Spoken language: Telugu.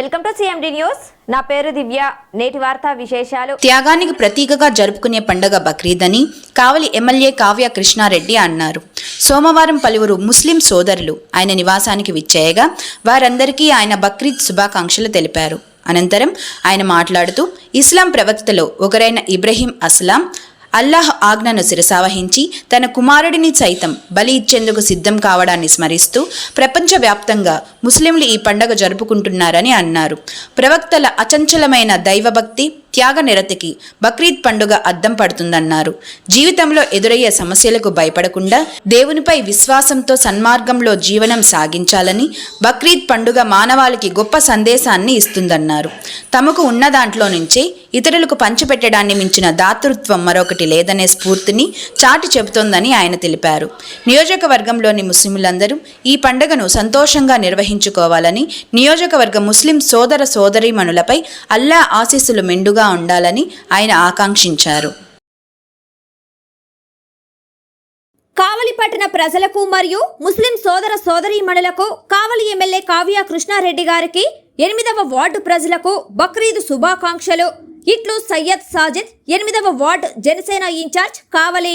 Welcome to CMD news. నా పేరు దివ్య. నేటి వార్తా విశేషాలు. త్యాగానికి ప్రతీకగా జరుపుకునే పండుగ బక్రీద్ అని కావలి ఎమ్మెల్యే కావ్య కృష్ణారెడ్డి అన్నారు. సోమవారం పలువురు ముస్లిం సోదరులు ఆయన నివాసానికి విచ్చేయగా వారందరికీ ఆయన బక్రీద్ శుభాకాంక్షలు తెలిపారు. అనంతరం ఆయన మాట్లాడుతూ ఇస్లాం ప్రవక్తలో ఒకరైన ఇబ్రహీం అస్లాం అల్లాహ్ ఆజ్ఞను శిరసావహించి తన కుమారుడిని సైతం బలి ఇచ్చేందుకు సిద్ధం కావడాన్ని స్మరిస్తూ ప్రపంచవ్యాప్తంగా ముస్లింలు ఈ పండగ జరుపుకుంటున్నారని అన్నారు. ప్రవక్తల అచంచలమైన దైవభక్తి త్యాగ నిరతికి బక్రీద్ పండుగ అద్దం పడుతుందన్నారు. జీవితంలో ఎదురయ్యే సమస్యలకు భయపడకుండా దేవునిపై విశ్వాసంతో సన్మార్గంలో జీవనం సాగించాలని బక్రీద్ పండుగ మానవాళికి గొప్ప సందేశాన్ని ఇస్తుందన్నారు. తమకు ఉన్న దాంట్లో నుంచే ఇతరులకు పంచిపెట్టడాన్ని మించిన దాతృత్వం మరొకటి లేదనే స్ఫూర్తిని చాటి చెబుతోందని ఆయన తెలిపారు. నియోజకవర్గంలోని ముస్లింలందరూ ఈ పండుగను సంతోషంగా నిర్వహించుకోవాలని నియోజకవర్గ ముస్లిం సోదర సోదరీమణులపై అల్లా ఆశీస్సులు మెండుగా ఉండాలని ఆయన ఆకాంక్షించారు. కావలి పట్టణ ప్రజలకు మరియు ముస్లిం సోదర సోదరీమణులకు కావలి ఎమ్మెల్యే కావ్య కృష్ణారెడ్డి గారికి ఎనిమిదవ వార్డు ప్రజలకు బక్రీద్ శుభాకాంక్షలు. ఇట్లు సయ్యద్ సాజిద్ ఎనిమిదవ వార్డు జనసేన ఇన్ఛార్జ్ కావలి